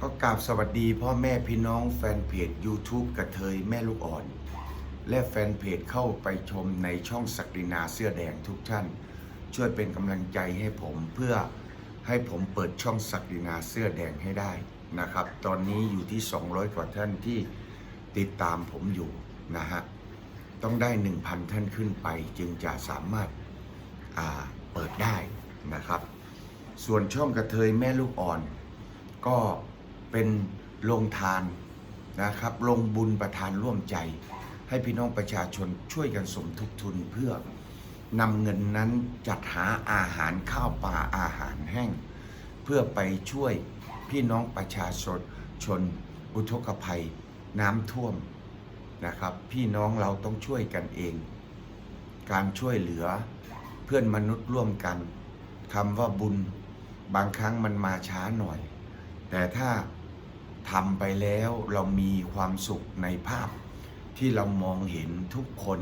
ก็กราบสวัสดีพ่อแม่พี่น้องแฟนเพจ YouTube กระเทยแม่ลูกอ่อน และแฟนเพจเข้าไปชมในช่องศักดินาเสื้อแดงทุกท่าน ช่วยเป็นกำลังใจให้ผมเพื่อให้ผมเปิดช่องศักดินาเสื้อแดงให้ได้นะครับ ตอนนี้อยู่ที่ 200 กว่าท่านที่ติดตามผมอยู่นะฮะ ต้องได้ 1,000 ท่านขึ้นไปจึงจะสามารถาเปิดได้นะครับ ส่วนช่องกระเทยแม่ลูกอ่อนก็ เป็นลงทานนะครับลงบุญประทานร่วมใจ ให้พี่น้องประชาชนช่วยกันสมทบทุนเพื่อนำเงินนั้นจัดหาอาหารข้าวปลาอาหารแห้ง เพื่อไปช่วยพี่น้องประชาชนชนอุทกภัยน้ำท่วมนะครับ พี่น้องเราต้องช่วยกันเอง การช่วยเหลือเพื่อนมนุษย์ร่วมกันคำว่าบุญบางครั้งมันมาช้าหน่อย แต่ถ้า ทำไปแล้วเรามีความสุขในภาพ ที่เรามองเห็นทุกคน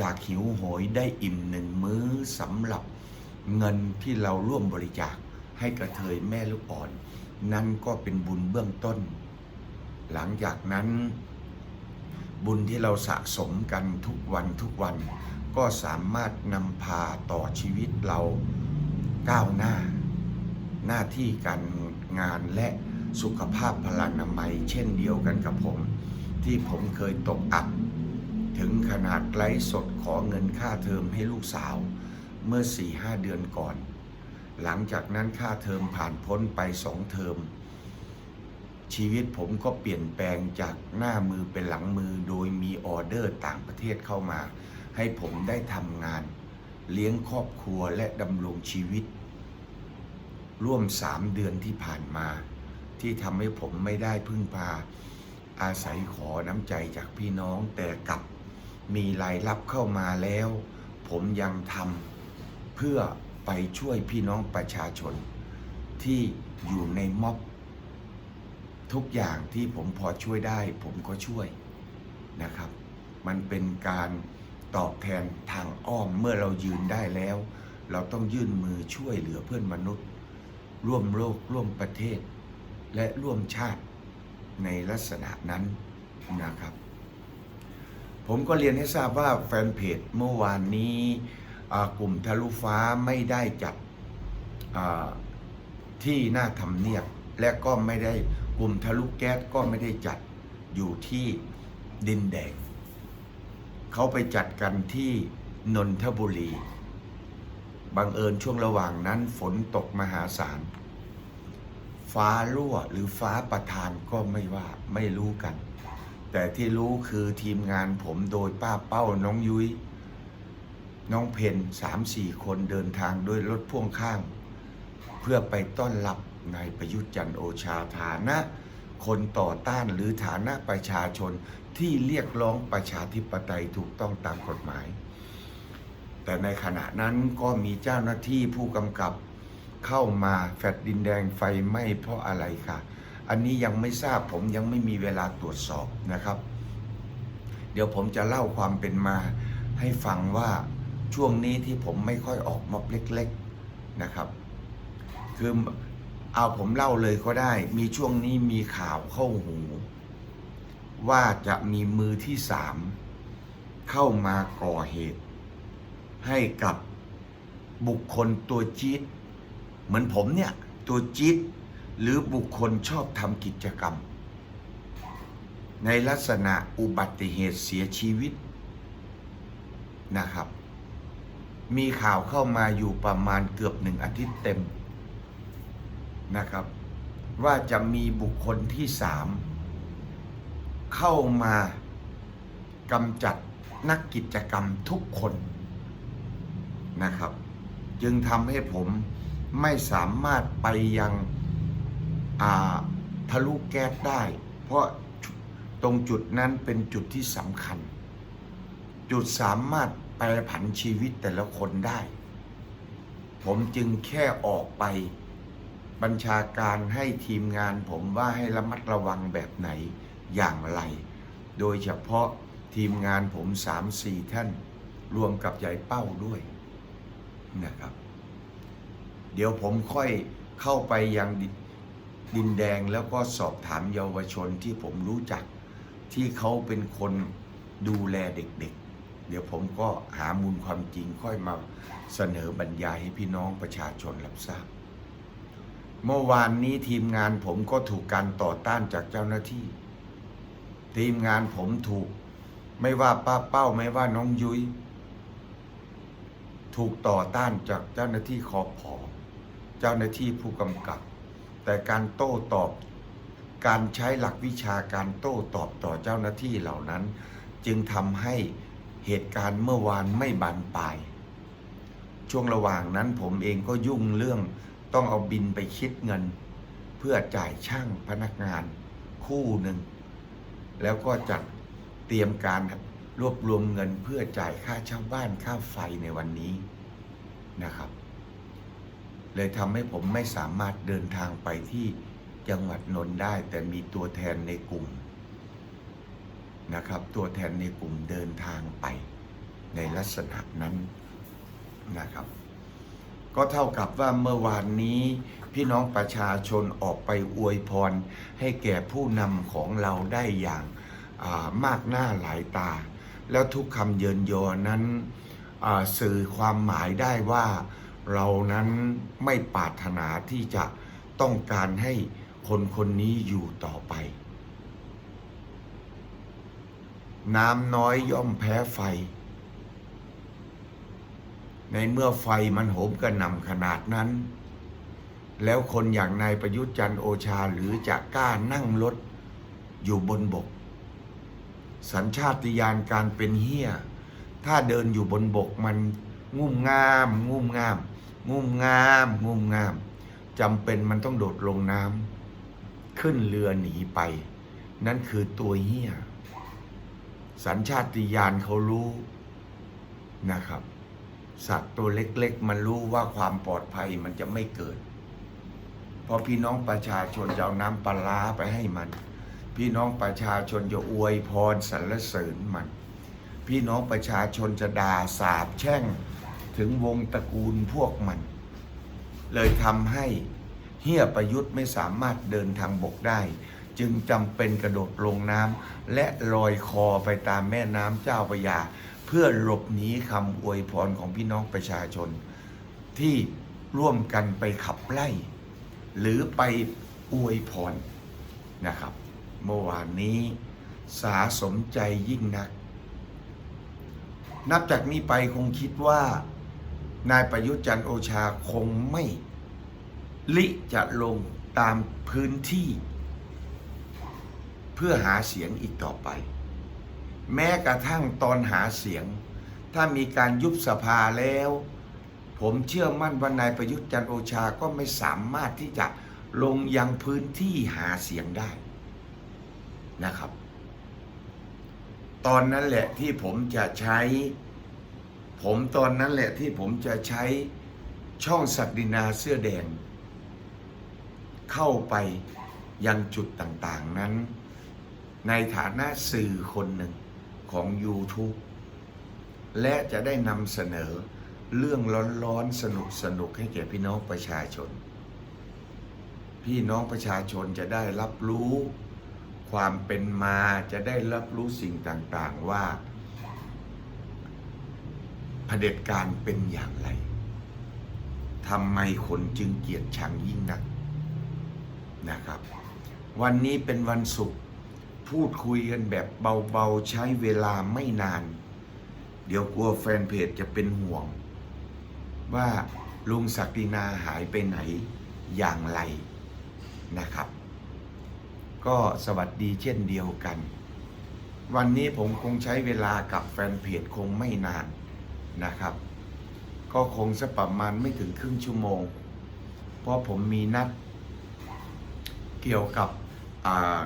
จากหิวโหยได้อิ่มหนึ่งมื้อสำหรับเงินที่เราร่วมบริจาคให้กระเทยแม่ลูกอ่อน นั่นก็เป็นบุญเบื้องต้น หลังจากนั้น บุญที่เราสะสมกันทุกวันทุกวัน ก็สามารถนำพาต่อชีวิตเราก้าวหน้า หน้าที่การงานและ สุขภาพพลานามัย เช่นเดียวกันกับผม ที่ผมเคยตกอับ ถึงขนาดไลฟ์สดขอเงินค่าเทอมให้ลูกสาว เมื่อ4-5เดือนก่อน หลังจากนั้นค่าเทอมผ่านพ้นไปสองเทอม ชีวิตผมก็เปลี่ยนแปลงจากหน้ามือเป็นหลังมือโดยมีออเดอร์ต่างประเทศเข้ามา ให้ผมได้ทำงาน เลี้ยงครอบครัวและดำรงชีวิตร่วมสามเดือนที่ผ่านมา ที่ทำให้ผมไม่ได้พึ่งพา อาศัยขอน้ำใจจากพี่น้องแต่กลับมีรายรับเข้ามาแล้ว ผมยังทำเพื่อไปช่วยพี่น้องประชาชน ที่อยู่ในม็อบทุกอย่างที่ผมพอช่วยได้ ผมก็ช่วยนะครับ มันเป็นการตอบแทนทางอ้อมเมื่อเรายืนได้แล้ว เราต้องยื่นมือช่วยเหลือเพื่อนมนุษย์ ร่วมโลกร่วมประเทศ และร่วมชาติในลักษณะนั้นนะครับ ผมก็เรียนให้ทราบว่าแฟนเพจเมื่อวานนี้กลุ่มทะลุฟ้าไม่ได้จัดที่หน้าทำเนียบและก็ไม่ได้กลุ่มทะลุแก๊สก็ไม่ได้จัดอยู่ที่ดินแดง เขาไปจัดกันที่นนทบุรี บังเอิญช่วงระหว่างนั้นฝนตกมหาศาล ฟ้ารั่วหรือฟ้าประทานก็ไม่ว่าไม่รู้กัน แต่ที่รู้คือทีมงานผมโดยป้าเป้าน้องยุย้ยน้องเพนสามสี่คนเดินทางด้วยรถพ่วงข้าง เพื่อไปต้อนรับนายประยุทธ์จันโอชาฐานะ คนต่อต้านหรือฐานะประชาชนที่เรียกร้องประชาธิปไตยถูกต้องตามกฎหมาย แต่ในขณะนั้นก็มีเจ้าหน้าที่ผู้กำกับ เข้ามาแฟดดินแดงไฟไหม้เพราะอะไรค่ะ อันนี้ยังไม่ทราบผมยังไม่มีเวลาตรวจสอบนะครับ เดี๋ยวผมจะเล่าความเป็นมาให้ฟังว่าช่วงนี้ที่ผมไม่ค่อยออกม็อบเล็ก ๆนะครับ คือเอาผมเล่าเลยก็ได้ มีช่วงนี้มีข่าวเข้าหู ว่าจะมีมือที่สามเข้ามาก่อเหตุ ให้กับบุคคลตัวจี๊ด เหมือนผมเนี่ย ตัวจี๊ดหรือบุคคลชอบทำกิจกรรม ในลักษณะอุบัติเหตุเสียชีวิตนะครับ มีข่าวเข้ามาอยู่ประมาณเกือบหนึ่งอาทิตย์เต็มนะครับ ว่าจะมีบุคคลที่สามเข้ามากำจัดนักกิจกรรมทุกคนนะครับ จึงทำให้ผม ไม่สามารถไปยังทะลุแก๊สได้ เพราะตรงจุดนั้นเป็นจุดที่สำคัญ จุดสามารถแปรผันชีวิตแต่ละคนได้ ผมจึงแค่ออกไปบัญชาการให้ทีมงานผมว่าให้ระมัดระวังแบบไหนอย่างไร โดยเฉพาะทีมงานผมสามสี่ท่าน รวมกับใหญ่เป้าด้วยนะครับ เดี๋ยวผมค่อยเข้าไปยังดินแดงแล้วก็สอบถามเยาวชนที่ผมรู้จัก ที่เขาเป็นคนดูแลเด็กๆเดี๋ยวผมก็หามูลความจริงค่อยมาเสนอบรรยายให้พี่น้องประชาชนรับทราบ เมื่อวานนี้ทีมงานผมก็ถูกการต่อต้านจากเจ้าหน้าที่ ทีมงานผมถูก ไม่ว่าป้าเป้าไม่ว่าน้องยุย้ยถูกต่อต้านจากเจ้าหน้าที่คอพอ เจ้าหน้าที่ผู้กำกับ แต่การโต้ตอบการใช้หลักวิชาการโต้ตอบต่อเจ้าหน้าที่เหล่านั้น จึงทำให้เหตุการณ์เมื่อวานไม่บานปลายช่วงระหว่างนั้นผมเองก็ยุ่งเรื่องต้องเอาบินไปคิดเงิน เพื่อจ่ายช่างพนักงานคู่หนึ่ง แล้วก็จัดเตรียมการรวบรวมเงินเพื่อจ่ายค่าเช่าบ้านค่าไฟในวันนี้นะครับ เลยทำให้ผมไม่สามารถเดินทางไปที่จังหวัดนนท์ได้ แต่มีตัวแทนในกลุ่มนะครับ ตัวแทนในกลุ่มเดินทางไป ในลักษณะนั้นนะครับ ก็เท่ากับว่าเมื่อวานนี้พี่น้องประชาชนออกไปอวยพร ให้แก่ผู้นำของเราได้อย่างามากหน้าหลายตา แล้วทุกคำเยินยอนั้นสื่อความหมายได้ว่า เรานั้นไม่ปรารถนาที่จะต้องการให้คนคนนี้อยู่ต่อไป น้ำน้อยย่อมแพ้ไฟ ในเมื่อไฟมันโหมกระหน่ำขนาดนั้น แล้วคนอย่างนายประยุทธ์จันทร์โอชาหรือจะกล้านั่งรถอยู่บนบก สัญชาติญาณการเป็นเฮียถ้าเดินอยู่บนบกมันงุ่มงาม งุ่มงาม งุ่มงามงุ่มงามจำเป็นมันต้องโดดลงน้ำขึ้นเรือหนีไป นั่นคือตัวเฮียสัญชาติญาณเขารู้นะครับ สัตว์ตัวเล็กๆ มันรู้ว่าความปลอดภัยมันจะไม่เกิด เพราะพี่น้องประชาชนจะเอาน้ำปลาร้าไปให้มัน พี่น้องประชาชนจะอวยพรสรรเสริญมัน พี่น้องประชาชนจะด่าสาบแช่ง ถึงวงตระกูลพวกมัน เลยทำให้เฮียประยุทธ์ไม่สามารถเดินทางบกได้ จึงจำเป็นกระโดดลงน้ำและลอยคอไปตามแม่น้ำเจ้าพระยา เพื่อหลบหนีคำอวยพรของพี่น้องประชาชน ที่ร่วมกันไปขับไล่ หรือไปอวยพรนะครับ เมื่อวานนี้สาสมใจยิ่งนัก นับจากนี้ไปคงคิดว่า นายประยุทธ์จันโอชาคงไม่ลิจะลงตามพื้นที่ เพื่อหาเสียงอีกต่อไป แม้กระทั่งตอนหาเสียง ถ้ามีการยุบสภาแล้ว ผมเชื่อมั่นว่านายประยุทธ์จันโอชาก็ไม่สามารถที่จะลงยังพื้นที่หาเสียงได้นะครับ ตอนนั้นแหละที่ผมจะใช้ ผมตอนนั้นแหละที่ผมจะใช้ช่องศักดินาเสื้อแดง เข้าไปยังจุดต่างๆนั้น ในฐานะสื่อคนหนึ่งของ YouTube และจะได้นำเสนอเรื่องร้อนๆ สนุกๆให้แก่พี่น้องประชาชน พี่น้องประชาชนจะได้รับรู้ ความเป็นมาจะได้รับรู้สิ่งต่างๆว่า เผด็จการเป็นอย่างไรทำไมคนจึงเกลียดชังยิ่งนักนะครับ วันนี้เป็นวันศุกร์พูดคุยกันแบบเบาๆใช้เวลาไม่นาน เดี๋ยวกลัวแฟนเพจจะเป็นห่วง ว่าลุงศักดินาหายไปไหนอย่างไรนะครับ ก็สวัสดีเช่นเดียวกัน วันนี้ผมคงใช้เวลากับแฟนเพจคงไม่นาน นะครับ ก็คงสักประมาณไม่ถึงครึ่งชั่วโมง เพราะผมมีนัดเกี่ยวกับา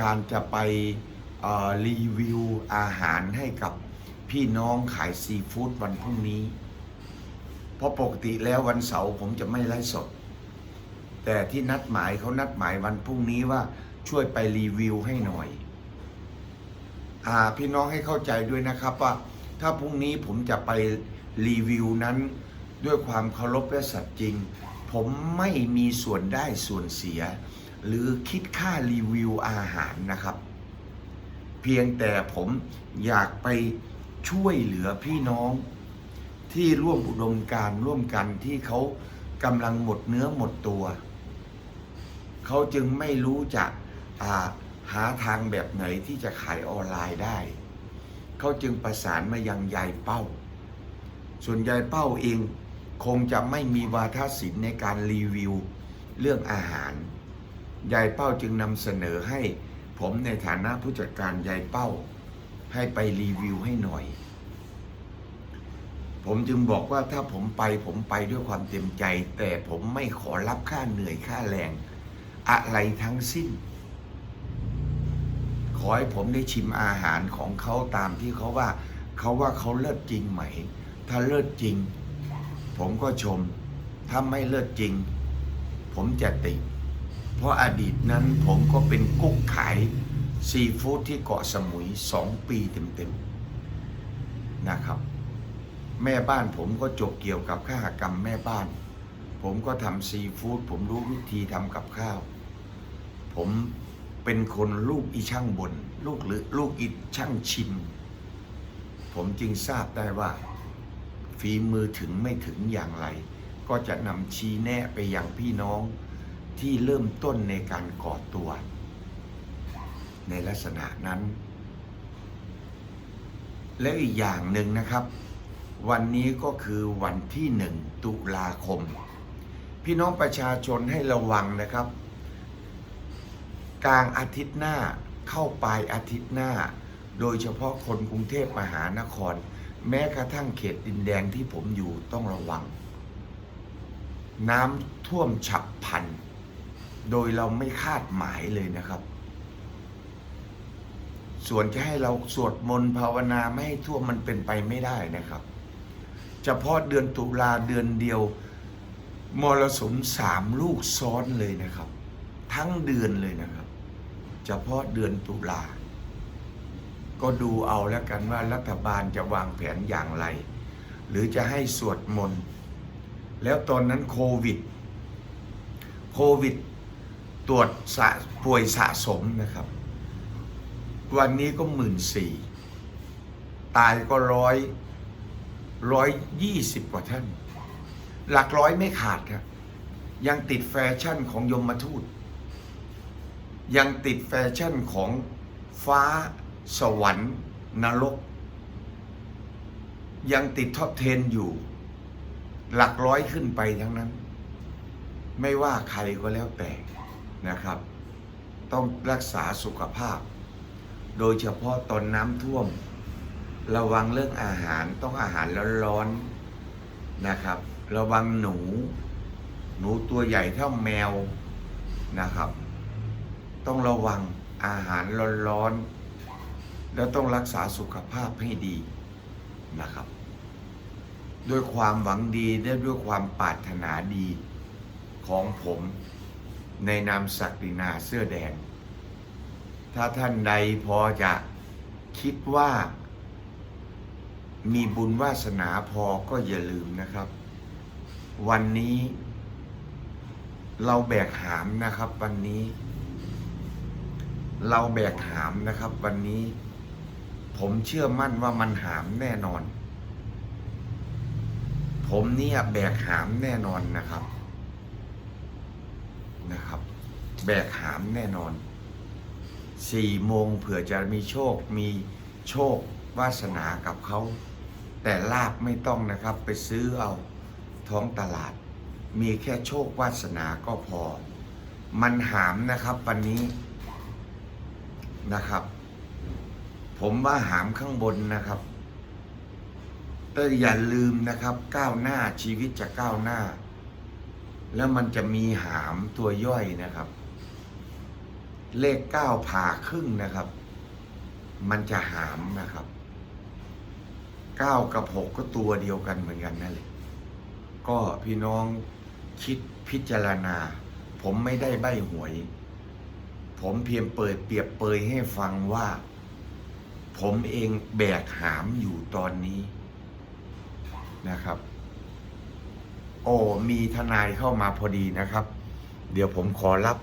การจะไปรีวิวอาหารให้กับพี่น้องขายซีฟู้ดวันพรุ่งนี้ เพราะปกติแล้ววันเสาร์ผมจะไม่ไลฟ์สด แต่ที่นัดหมายเขานัดหมายวันพรุ่งนี้ว่าช่วยไปรีวิวให้หน่อยอาพี่น้องให้เข้าใจด้วยนะครับว่า ถ้าพรุ่งนี้ผมจะไปรีวิวนั้น ด้วยความเคารพและสัตย์จริง ผมไม่มีส่วนได้ส่วนเสีย หรือคิดค่ารีวิวอาหารนะครับ เพียงแต่ผมอยากไปช่วยเหลือพี่น้อง ที่ร่วมอุดมการร่วมกันที่เขากำลังหมดเนื้อหมดตัว เขาจึงไม่รู้จะหาทางแบบไหนที่จะขายออนไลน์ได้ เขาจึงประสานมายังยายเป้า ส่วนยายเป้าเองคงจะไม่มีวาทศิลป์ในการรีวิวเรื่องอาหาร ยายเป้าจึงนำเสนอให้ผมในฐานะผู้จัดการยายเป้า ให้ไปรีวิวให้หน่อย ผมจึงบอกว่าถ้าผมไปผมไปด้วยความเต็มใจ แต่ผมไม่ขอรับค่าเหนื่อยค่าแรง อะไรทั้งสิ้น อให้ผมได้ชิมอาหารของเขาตามที่เขาว่าเขาว่าเขาเลิศจริงไหม ถ้าเลิศจริง ผมก็ชม ถ้าไม่เลิศจริง ผมจะติเพราะอดีตนั้นผมก็เป็นกุ๊กขายซีฟู้ดที่เกาะสมุยสองปีเต็มๆนะครับ แม่บ้านผมก็จบเกี่ยวกับข้ากรรมแม่บ้าน ผมก็ทำซีฟู้ดผมรู้วิธีทำกับข้าว ผม เป็นคนลูกอีช่างบน ลูกหรือลูกอีช่างชิม ผมจึงทราบได้ว่า ฝีมือถึงไม่ถึงอย่างไร ก็จะนำชี้แนะไปยังพี่น้องที่เริ่มต้นในการก่อตัว ในลักษณะนั้น แล้วอีกอย่างหนึ่งนะครับ วันนี้ก็คือวันที่หนึ่งตุลาคม พี่น้องประชาชนให้ระวังนะครับ กลางอาทิตย์หน้าเข้าปลายอาทิตย์หน้า โดยเฉพาะคนกรุงเทพมหานคร แม้กระทั่งเขตดินแดงที่ผมอยู่ต้องระวัง น้ำท่วมฉับพลัน โดยเราไม่คาดหมายเลยนะครับ ส่วนจะให้เราสวดมนต์ภาวนาไม่ให้ท่วมมันเป็นไปไม่ได้นะครับเฉพาะเดือนตุลาเดือนเดียวมรสุมสามลูกซ้อนเลยนะครับ ทั้งเดือนเลยนะครับ เฉพาะเดือนตุลา ก็ดูเอาแล้วกันว่ารัฐบาลจะวางแผนอย่างไร หรือจะให้สวดมนต์ แล้วตอนนั้นโควิด โควิดตรวจสะป่วยสะสมนะครับ วันนี้ก็หมื่นสี่ตายก็ร้อยร้อยยี่สิบกว่าท่าน หลักร้อยไม่ขาดครับยังติดแฟชั่นของยมทูต ยังติดแฟชั่นของฟ้าสวรรค์นรก ยังติดท็อป10อยู่ หลักร้อยขึ้นไปทั้งนั้น ไม่ว่าใครก็แล้วแต่นะครับ ต้องรักษาสุขภาพ โดยเฉพาะตอนน้ำท่วม ระวังเรื่องอาหารต้องอาหารร้อนๆนะครับ ระวังหนู หนูตัวใหญ่เท่าแมวนะครับ ต้องระวังอาหารร้อนๆ แล้วต้องรักษาสุขภาพให้ดีนะครับ ด้วยความหวังดีและด้วยความปรารถนาดีของผมในนามศักดินาเสื้อแดง ถ้าท่านใดพอจะคิดว่า มีบุญวาสนาพอก็อย่าลืมนะครับ วันนี้ เราแบกหามนะครับวันนี้ เราแบกหามนะครับ วันนี้ผมเชื่อมั่นว่ามันหามแน่นอน ผมเนี่ยแบกหามแน่นอนนะครับนะครับ แบกหามแน่นอนสี่โมงเผื่อจะมีโชคมีโชควาสนากับเขา แต่ลาบไม่ต้องนะครับ ไปซื้อเอาท้องตลาด มีแค่โชควาสนาก็พอ มันหามนะครับวันนี้ นะครับ ผมว่าหามข้างบนนะครับแต่อย่าลืมนะครับ ก้าวหน้าชีวิตจะก้าวหน้า แล้วมันจะมีหามตัวย่อยนะครับ เลขเก้าผ่าครึ่งนะครับ มันจะหามนะครับเก้ากับหกก็ตัวเดียวกันเหมือนกันนั่นแหละก็พี่น้องคิดพิจารณา ผมไม่ได้ใบหวย ผมเพียงเปิดเปรียบเปยให้ฟังว่า ผมเองแบกหามอยู่ตอนนี้นะครับ โอ้มีทนายเข้ามาพอดีนะครับ เดี๋ยวผมขอรับ